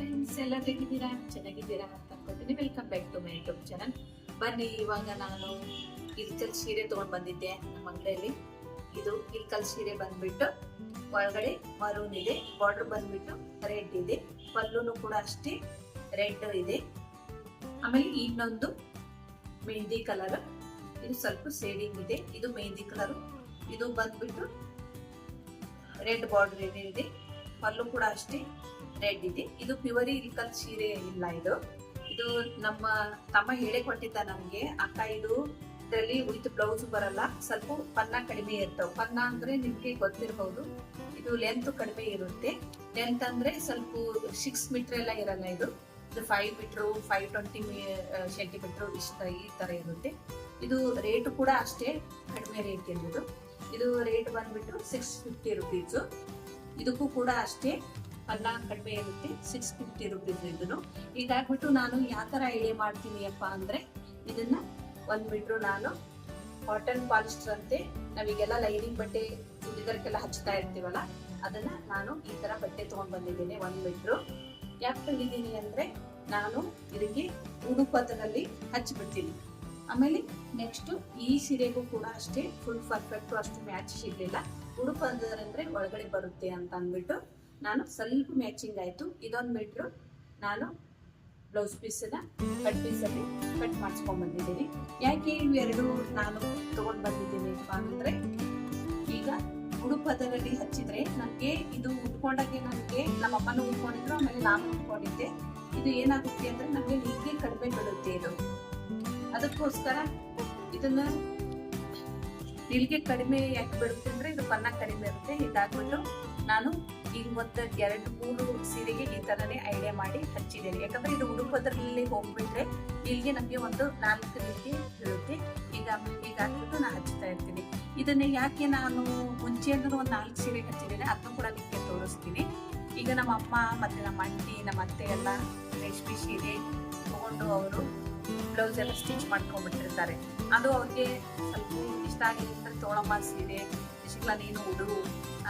Friends ಎಲ್ಲ ಹೇಗಿದ್ದೀರಾ? ಚೆನ್ನಾಗಿದ್ದೀರಾ ಅಂತ ಅನ್ಕೋತೀನಿ. Welcome back to my YouTube channel ಬನ್ನಿ, ಇವಾಗ ನಾನು ಇಲ್ಕಲ್ ಸೀರೆ ತಗೊಂಡ್ ಬಂದಿದ್ದೆ ನಮ್ಮ ಅಂಗಡಿಯಲ್ಲಿ. ಇದು ಇಲ್ಕಲ್ ಸೀರೆ ಬಂದ್ಬಿಟ್ಟು ಒಳಗಡೆ ಮರೂನ್ ಇದೆ ಬಾರ್ಡರ್ ಬಂದ್ಬಿಟ್ಟು ರೆಡ್ ಇದೆ, ಪಲ್ಲೂನು ಕೂಡ ಅಷ್ಟೇ ರೆಡ್ ಇದೆ. ಆಮೇಲೆ ಇನ್ನೊಂದು ಮೆಹಂದಿ ಕಲರ್ ಇದು ಸ್ವಲ್ಪ ಸೇಡಿಂಗ್ ಇದೆ. ಇದು ಮೆಹಂದಿ ಕಲರ್ ಇದು ಬಂದ್ಬಿಟ್ಟು ರೆಡ್ ಬಾರ್ಡರ್ ಇದೆ ಪಲ್ಲು ಕೂಡ ಅಷ್ಟೇ ರೆಡ್ ಇದೆ ಇದು ಪ್ಯೂರಿ ಇಲ್ಕಲ್ ಸೀರೆ, ಇಲ್ಲ ಇದು? ಇದು ನಮ್ಮ ತಮ್ಮ ಹೇಳಿ ಕೊಟ್ಟಿದ್ದ ನಮ್ಗೆ. ಅಕ್ಕ, ಇದು ಇದರಲ್ಲಿ ವಿತ್ ಬ್ಲೌಸ್ ಬರಲ್ಲ. ಸ್ವಲ್ಪ ಪನ್ನ ಕಡಿಮೆ ಇರ್ತಾವ. ಪನ್ನ ಅಂದ್ರೆ ನಿಮ್ಗೆ ಗೊತ್ತಿರಬಹುದು ಇದು ಲೆಂತ್ ಕಡಿಮೆ ಇರುತ್ತೆ. ಲೆಂತ್ ಅಂದ್ರೆ ಸ್ವಲ್ಪ ಸಿಕ್ಸ್ ಮೀಟರ್ ಎಲ್ಲ ಇರಲ್ಲ ಇದು. ಇದು five metre five twenty centimetre ಇಷ್ಟ ಈ ತರ ಇರುತ್ತೆ. ಇದು ರೇಟ್ ಕೂಡ ಅಷ್ಟೇ ಕಡಿಮೆ ರೇಟ್ ಇರೋದು ಇದು ರೇಟ್ ಬಂದ್ಬಿಟ್ಟು ಸಿಕ್ಸ್ ಫಿಫ್ಟಿ ರುಪೀಸ್ ಇದಕ್ಕೂ ಕೂಡ ಅಷ್ಟೇ. ಅಲ್ಲ ಕಡಿಮೆ ಇರುತ್ತೆ ಸಿಕ್ಸ್ ಫಿಫ್ಟಿ ರುಪೀಸ್ ಇದನ್ನು. ಹೀಗಾಗ್ಬಿಟ್ಟು ನಾನು ಯಾವ ತರ ಎಳೆ ಮಾಡ್ತೀನಿ ಅಪ್ಪ ಅಂದ್ರೆ, ಇದನ್ನ ಒಂದ್ ಮೀಟ್ರು ನಾನು ಕಾಟನ್ ಪಾಲಿಸ್ಟರ್ ಅಂತೆ, ನಾವೀಗೆಲ್ಲ ಲೈನಿಂಗ್ ಬಟ್ಟೆ ಇದಕ್ಕೆಲ್ಲ ಹಚ್ತಾ ಇರ್ತೀವಲ್ಲ, ಅದನ್ನ ನಾನು ಈ ತರ ಬಟ್ಟೆ ತಗೊಂಡ್ ಬಂದಿದ್ದೀನಿ ಒಂದ್ ಮೀಟ್ರು ಯಾಕೆ ತಂದಿದ್ದೀನಿ ಅಂದ್ರೆ, ನಾನು ಇದಕ್ಕೆ ಉಡುಪದರಲ್ಲಿ ಹಚ್ಚಿಬಿಡ್ತೀನಿ. ಆಮೇಲೆ ನೆಕ್ಸ್ಟ್ ಈ ಸೀರೆಗೂ ಕೂಡ ಅಷ್ಟೇ ಫುಲ್ ಪರ್ಫೆಕ್ಟ್ ಅಷ್ಟು ಮ್ಯಾಚ್ ಸಿಗ್ಲಿಲ್ಲ ಉಡುಪು ಅಂದ್ರೆ ಒಳಗಡೆ ಬರುತ್ತೆ ಅಂತ ಅಂದ್ಬಿಟ್ಟು ನಾನು ಸ್ವಲ್ಪ ಮ್ಯಾಚಿಂಗ್ ಆಯಿತು. ಇದೊಂದು ಮೀಟ್ರು ನಾನು ಬ್ಲೌಸ್ ಪೀಸನ್ನು ಕಟ್ ಪೀಸಲ್ಲಿ ಕಟ್ ಮಾಡಿಸ್ಕೊಂಡ್ ಬಂದಿದ್ದೀನಿ. ಯಾಕೆ ಇವೆರಡು ನಾನು ತಗೊಂಡ್ ಬಂದಿದ್ದೀನಿ ಅಂತ ಅಂದ್ರೆ ಈಗ ಉಡುಪದಲ್ಲಿ ಅದರಲ್ಲಿ ಹಚ್ಚಿದ್ರೆ ನನಗೆ ಇದು ಉಟ್ಕೊಂಡಾಗೆ ನನಗೆ ನಮ್ಮ ಅಮ್ಮನೂ ಉಟ್ಕೊಂಡಿದ್ರು, ಆಮೇಲೆ ನಾನು ಉಟ್ಕೊಂಡಿದ್ದೆ. ಇದು ಏನಾಗುತ್ತೆ ಅಂದ್ರೆ ನಮಗೆ ಹೀಗೆ ಕಡಿಮೆ ಬೀಳುತ್ತೆ ಇದು. ಅದಕ್ಕೋಸ್ಕರ ಇದನ್ನ ನಿಲ್ಗೆ ಕಡಿಮೆ ಯಾಕೆ ಬೀಳುತ್ತೆ ಅಂದರೆ ಇದು ಪನ್ನ ಕಡಿಮೆ ಇರುತ್ತೆ. ಇದಾಗ್ಬಿಟ್ಟು ನಾನು ಈಗ ಮತ್ತೆ ಎರಡು, ಮೂರು ಸೀರೆಗೆ ಈ ತರನೇ ಐಡಿಯಾ ಮಾಡಿ ಹಚ್ಚಿದ್ದೇನೆ. ಯಾಕಂದ್ರೆ ಇದು ಉಡುಪದ್ರಲ್ಲಿ ಹೋಗ್ಬಿಟ್ರೆ ಇಲ್ಲಿಗೆ ನಮಗೆ ಒಂದು ನಾಲ್ಕು ರೀತಿ ಬೀಳುತ್ತೆ ಈಗ ಈಗ ಹಾಕ್ಬಿಟ್ಟು ನಾನು ಹಚ್ತಾ ಇರ್ತೀನಿ. ಇದನ್ನ ಯಾಕೆ ನಾನು ಮುಂಚೆಯಿಂದ ಒಂದು ನಾಲ್ಕು ಸೀರೆ ಹಚ್ಚಿದ್ದೇನೆ, ಅದನ್ನು ಕೂಡ ನಿಮಗೆ ತೋರಿಸ್ತೀನಿ. ಈಗ ನಮ್ಮ ಅಮ್ಮ ಮತ್ತೆ ನಮ್ಮ ಅಂಟಿ ನಮ್ಮ ಅತ್ತೆ ಎಲ್ಲ ರೇಷ್ಮೆ ಸೀರೆ ತಗೊಂಡು ಅವರು ಬ್ಲೌಸ್ ಎಲ್ಲ ಸ್ಟಿಚ್ ಮಾಡ್ಕೊಂಡ್ಬಿಟ್ಟಿರ್ತಾರೆ. ಅದು ಅವ್ರಿಗೆ ಸ್ವಲ್ಪ ಇಷ್ಟ ಆಗಿರ್ತಾರೆ ತೋಳಮ್ಮ ಸೀರೆ, ಶಿಕ್ಲಾ ನೀನು ಉಡು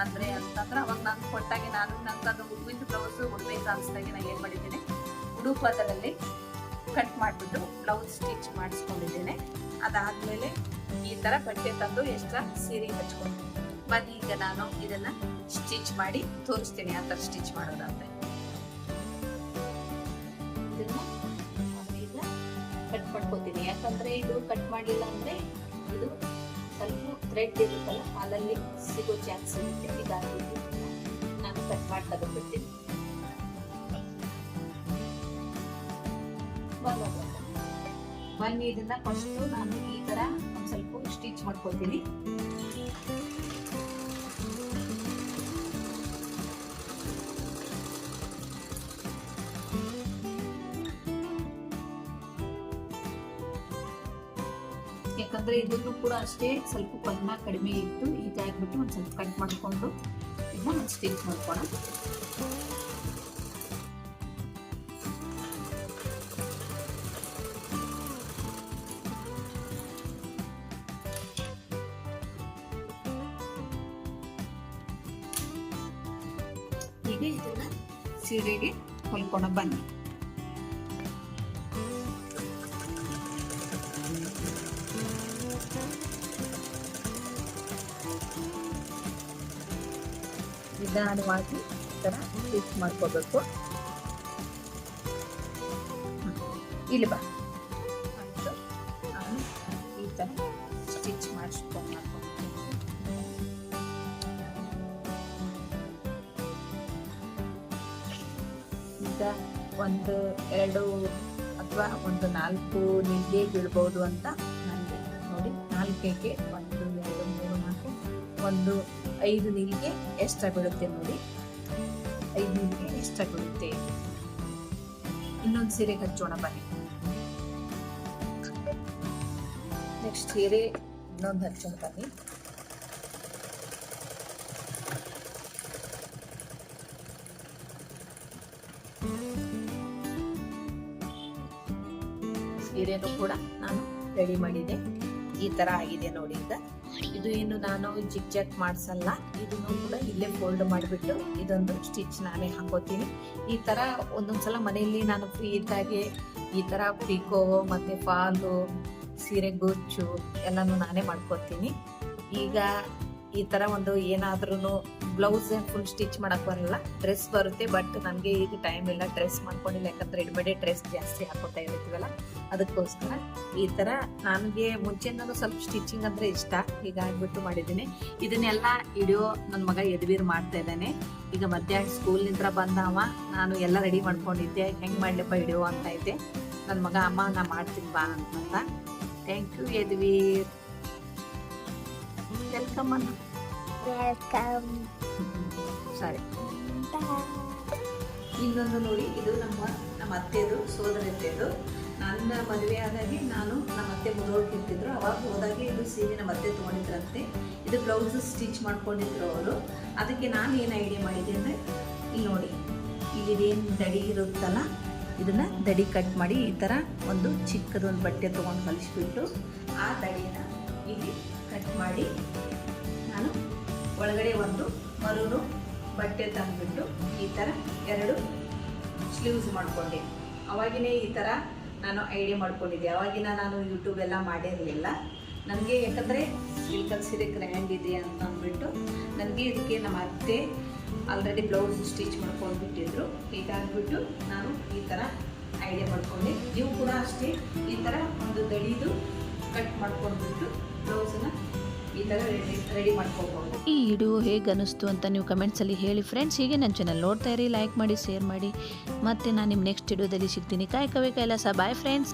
ಅಂದ್ರೆ ಅಂತಂದ್ರೆ ಅವಾಗ ನಾನು ಕೊಟ್ಟಾಗೆ ನಾನು ಅದು ವಿತ್ ಬ್ಲೌಸ್ ಉಡ್ಬೇಕು ಅನ್ಸ್ದಾಗೆ ನಾನು ಏನು ಮಾಡಿದ್ದೀನಿ, ಉಡುಪು ಅದರಲ್ಲಿ ಕಟ್ ಮಾಡಿಬಿಟ್ಟು ಬ್ಲೌಸ್ ಸ್ಟಿಚ್ ಮಾಡಿಸ್ಕೊಂಡಿದ್ದೇನೆ. ಅದಾದಮೇಲೆ ಈ ತರ ಬಟ್ಟೆ ತಂದು ಎಕ್ಸ್ಟ್ರಾ ಸೀರೆ ಹಚ್ಕೊಂಡು ಬನ್ನಿ ಈಗ ನಾನು ಇದನ್ನ ಸ್ಟಿಚ್ ಮಾಡಿ ತೋರಿಸ್ತೀನಿ ಆ ಥರ ಸ್ಟಿಚ್ ಈಗ ಕಟ್ ಯಾಕಂದರೆ ಇದು ಕಟ್ ಮಾಡಿಲ್ಲ ಅಂದ್ರೆ ಇದು ಸ್ವಲ್ಪ ಥ್ರೆಡ್ ಇರುತ್ತಲ್ಲ, ಅಲ್ಲಲ್ಲಿ ಸಿಗೋ ಚಾನ್ಸ್ ಇರುತ್ತೆ ಇದಾಗಿ ನಾನು ಕಟ್ ಮಾಡಿ ತಗೊಂಡ್ಬಿಡ್ತೀನಿ. ಬನ್ನಿ, ಇದನ್ನ ಫಸ್ಟ್ ನಾನು ಈ ತರ ಒಂದ್ ಸ್ವಲ್ಪ ಸ್ಟಿಚ್ ಮಾಡ್ಕೊತೀನಿ ಯಾಕಂದ್ರೆ ಇದನ್ನು ಕೂಡ ಅಷ್ಟೇ ಸ್ವಲ್ಪ ಬಣ್ಣ ಕಡಿಮೆ ಇತ್ತು. ಇದಾಗ್ಬಿಟ್ಟು ಒಂದು ಸ್ವಲ್ಪ ಕಟ್ ಮಾಡಿಕೊಂಡು ಇದನ್ನ ಒಂದು ಸ್ಟಿಚ್ ಮಾಡ್ಕೋಣ ಈಗ ಇದನ್ನ ಸೀರೆಗೆ ಹೊಲ್ಕೊಣ ಬನ್ನಿ. ನಿಧಾನವಾಗಿ ಈ ಥರ ಸ್ಟಿಚ್ ಮಾಡ್ಕೋಬೇಕು. ಇಲ್ಲಿ ಬಾ. ನಾನು ಈ ಥರ ಸ್ಟಿಚ್ ಮಾಡಿಸ್ಕೊಂಡು ಈಗ ಒಂದು, ಎರಡು ಅಥವಾ ಒಂದು ನಾಲ್ಕು ನಿಲ್ಗೆ ಬೀಳ್ಬೋದು ಅಂತ ನನಗೆ ನೋಡಿ, ನಾಲ್ಕಕ್ಕೆ ಒಂದು, ಎರಡು, ಮೂರು, ನಾಲ್ಕು. ಒಂದು ಐದು ನೀರಿಗೆ ಎಷ್ಟ ಬೀಳುತ್ತೆ ನೋಡಿ. ಐದು ನೀರಿಗೆ ಎಷ್ಟ ಬೀಳುತ್ತೆ ಇನ್ನೊಂದು ಸೀರೆಗೆ ಹಚ್ಚೋಣ ಬನ್ನಿ. ನೆಕ್ಸ್ಟ್ ಸೀರೆ ಇನ್ನೊಂದು ಹಚ್ಚೋಣ ಬನ್ನಿ. ಸೀರೆನೂ ಕೂಡ ನಾನು ರೆಡಿ ಮಾಡಿದೆ. ಈ ತರ ಆಗಿದೆ ನೋಡಿ ಈಗ. ಇದು ಏನು ನಾನು ಜಿಗ್ ಜಾಕ್ ಮಾಡಿಸಲ್ಲ. ಇದನ್ನು ಕೂಡ ಇಲ್ಲೇ ಫೋಲ್ಡ್ ಮಾಡಿಬಿಟ್ಟು ಇದೊಂದು ಸ್ಟಿಚ್ ನಾನೇ ಹಾಕೋತೀನಿ. ಈ ಥರ ಒಂದೊಂದ್ಸಲ ಮನೆಯಲ್ಲಿ ನಾನು ಫ್ರೀ ಇದ್ದಾಗೆ ಈ ಥರ ಪಿಕೋ ಮತ್ತು ಫಾಲು ಸೀರೆ ಗುಚ್ಚು ಎಲ್ಲನೂ ನಾನೇ ಮಾಡ್ಕೊತೀನಿ. ಈಗ ಈ ಥರ ಒಂದು ಏನಾದ್ರೂ ಬ್ಲೌಸ್ ಫುಲ್ ಸ್ಟಿಚ್ ಮಾಡಕ್ ಬರಲ್ಲ. ಡ್ರೆಸ್ ಬರುತ್ತೆ ಬಟ್ ನನಗೆ ಈಗ ಟೈಮ್ ಇಲ್ಲ. ಡ್ರೆಸ್ ಮಾಡ್ಕೊಂಡಿಲ್ಲ. ಯಾಕಂದ್ರೆ ರೆಡಿಮೇಡ್ ಡ್ರೆಸ್ ಜಾಸ್ತಿ ಹಾಕೋತಾ ಇರ್ತೀವಲ್ಲ, ಅದಕ್ಕೋಸ್ಕರ ಈ ಥರ ನನಗೆ ಮುಂಚೆನೂ ಸ್ವಲ್ಪ ಸ್ಟಿಚಿಂಗ್ ಅಂದ್ರೆ ಇಷ್ಟ. ಈಗ ಆಗ್ಬಿಟ್ಟು ಮಾಡಿದ್ದೀನಿ. ಇದನ್ನೆಲ್ಲ ವಿಡಿಯೋ ನನ್ನ ಮಗ ಎದ್ವೀರ್ ಮಾಡ್ತಾ ಇದ್ದಾನೆ. ಈಗ ಮಧ್ಯಾಹ್ನ ಸ್ಕೂಲ್ನಿಂದ ಬಂದವ ನಾನು ಎಲ್ಲ ರೆಡಿ ಮಾಡ್ಕೊಂಡಿದ್ದೆ. ಹೆಂಗೆ ಮಾಡ್ಲಪ್ಪ ಇಡಿಯೋ ಅಂತ ಇದ್ದೆ ನನ್ನ ಮಗ, ಅಮ್ಮ, ನಾ ಮಾಡ್ತೀನಿ ಬಾ ಅಂತ. ಥ್ಯಾಂಕ್ ಯು ಯದುವೀರ್ ವೆಲ್ಕಮ್ ಅನ್ನ ವೆಲ್ಕಮ್ ಸರಿ. ಇನ್ನೊಂದು ನೋಡಿ ಇದು ನಮ್ಮ ನಮ್ಮ ಅತ್ತೆದು ಸೋದರತ್ತೆದು ನನ್ನ ಮದುವೆ ಆದಾಗೆ ನಾನು ನಮ್ಮ ಅತ್ತೆ ಮುದೋಳ್ಕಿರ್ತಿದ್ರು ಅವಾಗ ಹೋದಾಗೆ ಇದು ಸೀರೆ ನಮ್ಮ ಅತ್ತೆ ತೊಗೊಂಡಿದ್ರಂತೆ. ಇದು ಬ್ಲೌಸ್ ಸ್ಟಿಚ್ ಮಾಡ್ಕೊಂಡಿದ್ರು ಅವರು. ಅದಕ್ಕೆ ನಾನು ಏನು ಐಡಿಯಾ ಮಾಡಿದೆ ಅಂದರೆ ಇಲ್ಲಿ ನೋಡಿ ಇಲ್ಲಿದೇನು ದಡಿ ಇರುತ್ತಲ್ಲ ಇದನ್ನು ದಡಿ ಕಟ್ ಮಾಡಿ ಈ ಥರ ಒಂದು ಚಿಕ್ಕದೊಂದು ಬಟ್ಟೆ ತೊಗೊಂಡು ಕಲಿಸ್ಬಿಟ್ಟು ಆ ದಡಿನ ಇಲ್ಲಿ ಕಟ್ ಮಾಡಿ ನಾನು ಒಳಗಡೆ ಒಂದು ಮರುನು ಬಟ್ಟೆ ತಂದುಬಿಟ್ಟು ಈ ಥರ ಎರಡು ಸ್ಲೀವ್ಸ್ ಮಾಡಿಕೊಂಡೆ. ಅವಾಗಿನೇ ಈ ಥರ ನಾನು ಐಡಿಯಾ ಮಾಡ್ಕೊಂಡಿದ್ದೆ. ಅವಾಗಿನ ನಾನು ಯೂಟ್ಯೂಬ್ ಎಲ್ಲ ಮಾಡಿರಲಿಲ್ಲ. ನನಗೆ ಯಾಕಂದರೆ ಸಿಲ್ಕಲ್ ಸೀರೆ ಗ್ರ್ಯಾಂಡ್ ಇದೆ ಅಂತ ಅಂದ್ಬಿಟ್ಟು ನನಗೆ ಇದಕ್ಕೆ ನಮ್ಮ ಅತ್ತೆ ಆಲ್ರೆಡಿ ಬ್ಲೌಸ್ ಸ್ಟಿಚ್ ಮಾಡ್ಕೊಂಡ್ಬಿಟ್ಟಿದ್ರು. ಹೀಗಾಗ್ಬಿಟ್ಟು ನಾನು ಈ ಥರ ಐಡಿಯಾ ಮಾಡ್ಕೊಂಡೆ. ನೀವು ಕೂಡ ಅಷ್ಟೇ ಈ ಥರ ಒಂದು ದಡಿದು ಕಟ್ ಮಾಡ್ಕೊಂಡ್ಬಿಟ್ಟು ಬ್ಲೌಸನ್ನ ಈ ಥರ ರೆಡಿ ಮಾಡ್ಕೋಬಹುದು ಈ ವಿಡಿಯೋ ಹೇಗೆ ಅನ್ನಿಸ್ತು ಅಂತ ನೀವು ಕಮೆಂಟ್ಸಲ್ಲಿ ಹೇಳಿ ಫ್ರೆಂಡ್ಸ್ ಹೀಗೆ ನನ್ನ ಚಾನಲ್ ನೋಡ್ತಾ ಇರಿ ಲೈಕ್ ಮಾಡಿ ಶೇರ್ ಮಾಡಿ. ಮತ್ತು ನಾನು ನಿಮ್ಮ ನೆಕ್ಸ್ಟ್ ವಿಡಿಯೋದಲ್ಲಿ ಸಿಗ್ತೀನಿ. ಕಾಯ್ಕವೇ ಕೈಲಾಸ. Bye friends